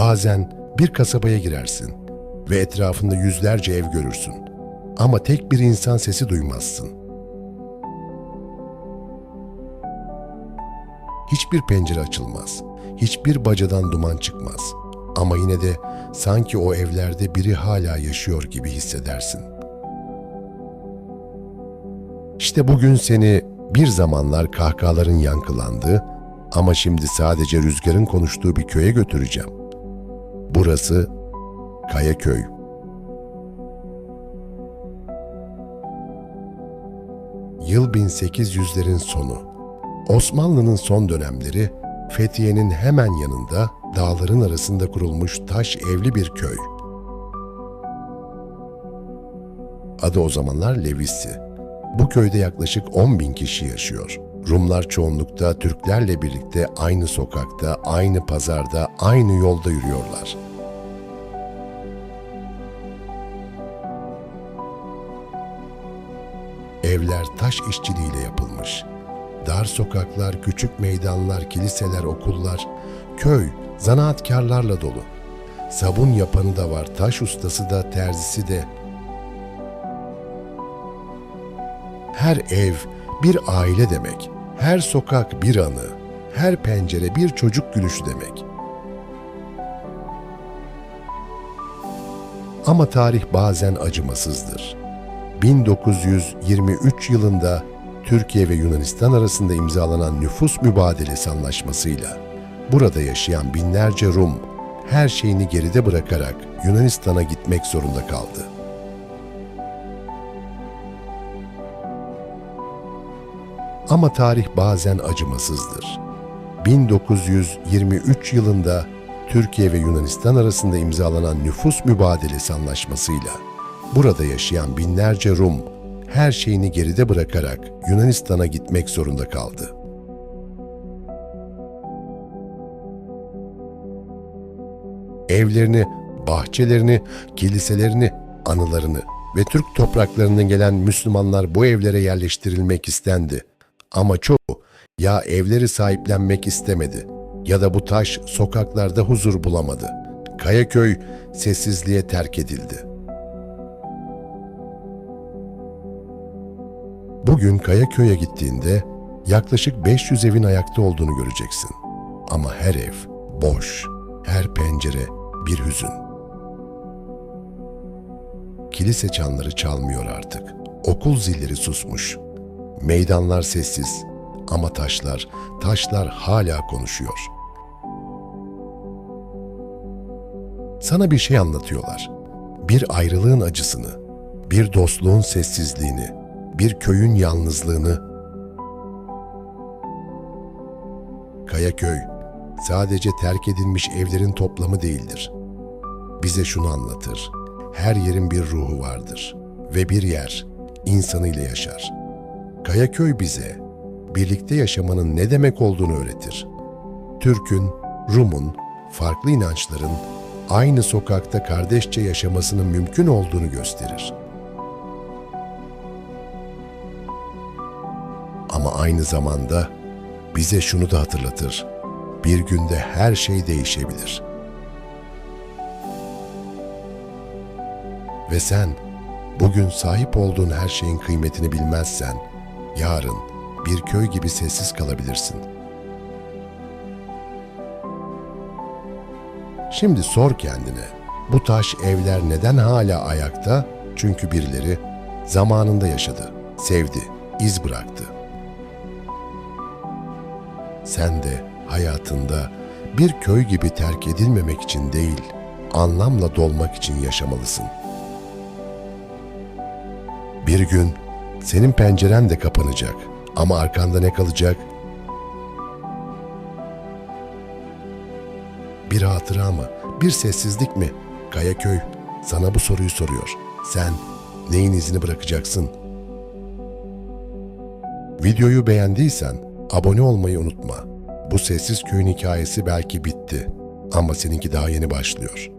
Bazen bir kasabaya girersin ve etrafında yüzlerce ev görürsün. Ama tek bir insan sesi duymazsın. Hiçbir pencere açılmaz. Hiçbir bacadan duman çıkmaz. Ama yine de sanki o evlerde biri hala yaşıyor gibi hissedersin. İşte bugün seni bir zamanlar kahkahaların yankılandığı ama şimdi sadece rüzgarın konuştuğu bir köye götüreceğim. Burası Kayaköy. Yıl 1800'lerin sonu. Osmanlı'nın son dönemleri Fethiye'nin hemen yanında dağların arasında kurulmuş taş evli bir köy. Adı o zamanlar Levissi. Bu köyde yaklaşık 10 bin kişi yaşıyor. Rumlar çoğunlukta Türklerle birlikte aynı sokakta, aynı pazarda, aynı yolda yürüyorlar. Evler taş işçiliğiyle yapılmış. Dar sokaklar, küçük meydanlar, kiliseler, okullar, köy zanaatkarlarla dolu. Sabun yapanı da var, taş ustası da, terzisi de. Her ev bir aile demek. Her sokak bir anı, her pencere bir çocuk gülüşü demek. Ama tarih bazen acımasızdır. 1923 yılında Türkiye ve Yunanistan arasında imzalanan nüfus mübadelesi anlaşmasıyla burada yaşayan binlerce Rum her şeyini geride bırakarak Yunanistan'a gitmek zorunda kaldı. Ama tarih bazen acımasızdır. 1923 yılında Türkiye ve Yunanistan arasında imzalanan nüfus mübadelesi anlaşmasıyla burada yaşayan binlerce Rum her şeyini geride bırakarak Yunanistan'a gitmek zorunda kaldı. Evlerini, bahçelerini, kiliselerini, anılarını ve Türk topraklarından gelen Müslümanlar bu evlere yerleştirilmek istendi. Ama çoğu ya evleri sahiplenmek istemedi ya da bu taş sokaklarda huzur bulamadı. Kayaköy sessizliğe terk edildi. Bugün Kayaköy'e gittiğinde yaklaşık 500 evin ayakta olduğunu göreceksin. Ama her ev boş, her pencere bir hüzün. Kilise çanları çalmıyor artık. Okul zilleri susmuş. Meydanlar sessiz ama taşlar, taşlar hala konuşuyor. Sana bir şey anlatıyorlar. Bir ayrılığın acısını, bir dostluğun sessizliğini, bir köyün yalnızlığını. Kayaköy sadece terk edilmiş evlerin toplamı değildir. Bize şunu anlatır. Her yerin bir ruhu vardır ve bir yer insanıyla yaşar. Kayaköy bize birlikte yaşamanın ne demek olduğunu öğretir. Türk'ün, Rum'un, farklı inançların aynı sokakta kardeşçe yaşamasının mümkün olduğunu gösterir. Ama aynı zamanda bize şunu da hatırlatır. Bir günde her şey değişebilir. Ve sen bugün sahip olduğun her şeyin kıymetini bilmezsen, yarın bir köy gibi sessiz kalabilirsin. Şimdi sor kendine, bu taş evler neden hala ayakta? Çünkü birileri zamanında yaşadı, sevdi, iz bıraktı. Sen de hayatında bir köy gibi terk edilmemek için değil, anlamla dolmak için yaşamalısın. Bir gün senin penceren de kapanacak ama arkanda ne kalacak? Bir hatıra mı? Bir sessizlik mi? Kayaköy sana bu soruyu soruyor. Sen neyin izini bırakacaksın? Videoyu beğendiysen abone olmayı unutma. Bu sessiz köyün hikayesi belki bitti ama seninki daha yeni başlıyor.